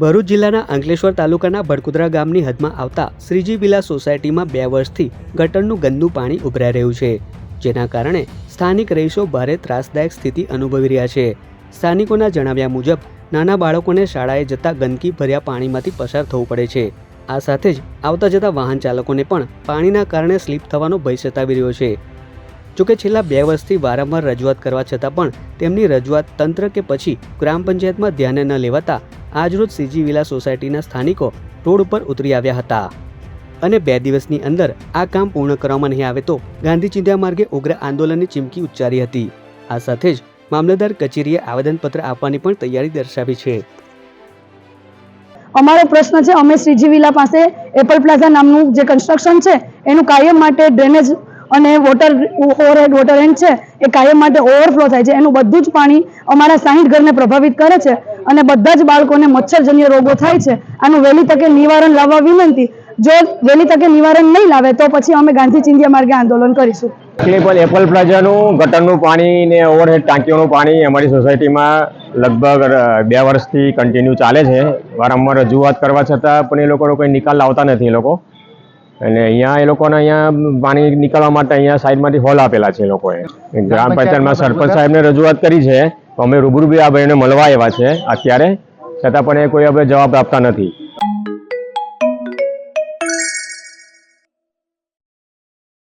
ભરૂચ જિલ્લાના અંકલેશ્વર તાલુકાના ભડકુદરા ગામની હદમાં આવતા શ્રીજી વિલા સોસાયટીમાં બે વર્ષથી ગટરનું ગંદુ પાણી ઉભરાઈ રહ્યું છે, જેના કારણે સ્થાનિક રહીશો ભારે ત્રાસદાયક સ્થિતિ અનુભવી રહ્યા છે. સ્થાનિકોના જણાવ્યા મુજબ, નાના બાળકોને શાળાએ જતા ગંદકી ભર્યા પાણીમાંથી પસાર થવું પડે છે. આ સાથે જ આવતા જતા વાહન ચાલકોને પણ પાણીના કારણે સ્લીપ થવાનો ભય સતાવી રહ્યો છે. જોકે છેલ્લા બે વર્ષથી વારંવાર રજૂઆત કરવા છતાં પણ તેમની રજૂઆત તંત્ર કે પછી ગ્રામ પંચાયતમાં ધ્યાને ન લેવાતા આજરોજ સીજી વિલા સોસાયટીના સ્થાનિકો રોડ ઉપર ઉતરી આવ્યા હતા. અને બે દિવસની અંદર આ કામ પૂર્ણ કરવામાં નહીં આવે તો ગાંધી ચિંધ્યા માર્ગે ઉગ્ર આંદોલનની ચીમકી ઉચ્ચારી હતી. આ સાથે જ મામલતદાર કચેરીએ આવેદનપત્ર આપવાની પણ તૈયારી દર્શાવી છે. અમારો પ્રશ્ન છે, અમે શ્રીજી વિલા પાસે એપલ પ્લાઝા નામનું જે કન્સ્ટ્રક્શન છે, એનું કાયમ માટે ડ્રેનેજ અને વોટર ઓવરહેડ વોટર એન્ડ છે, એ કાયમ માટે ઓવરફ્લો થાય છે. એનું બધું જ પાણી અમારા સાહીઠ ઘરને પ્રભાવિત કરે છે. અને બધા જ બાળકોને મચ્છરજન્ય રોગો થાય છે. આનું વહેલી તકે નિવારણ લાવવા વિનંતી. જો વહેલી તકે નિવારણ નહીં લાવે તો પછી અમે ગાંધી ચિંધ્યા માર્ગે આંદોલન કરીશું. એપલ એપલ પ્લાઝાનું ગટરનું પાણી ને ઓવરહેડ ટાંકીઓનું પાણી અમારી સોસાયટીમાં લગભગ બે વર્ષથી કન્ટિન્યુ ચાલે છે. વારંવાર રજૂઆત કરવા છતાં પણ એ લોકોનો કોઈ નિકાલ લાવતા નથી એ લોકો. અને અહીંયા એ લોકોને અહીંયા પાણી નીકળવા માટે અહીંયા સાઈડમાંથી હોલ આપેલા છે એ લોકોએ. ગ્રામ પંચાયતમાં સરપંચ સાહેબને રજૂઆત કરી છે. તો અમે રૂબરૂ બી આ ભાઈને મળવા આવ્યા છે અત્યારે. છતાં પણ એ કોઈ હવે જવાબ આપતા નથી.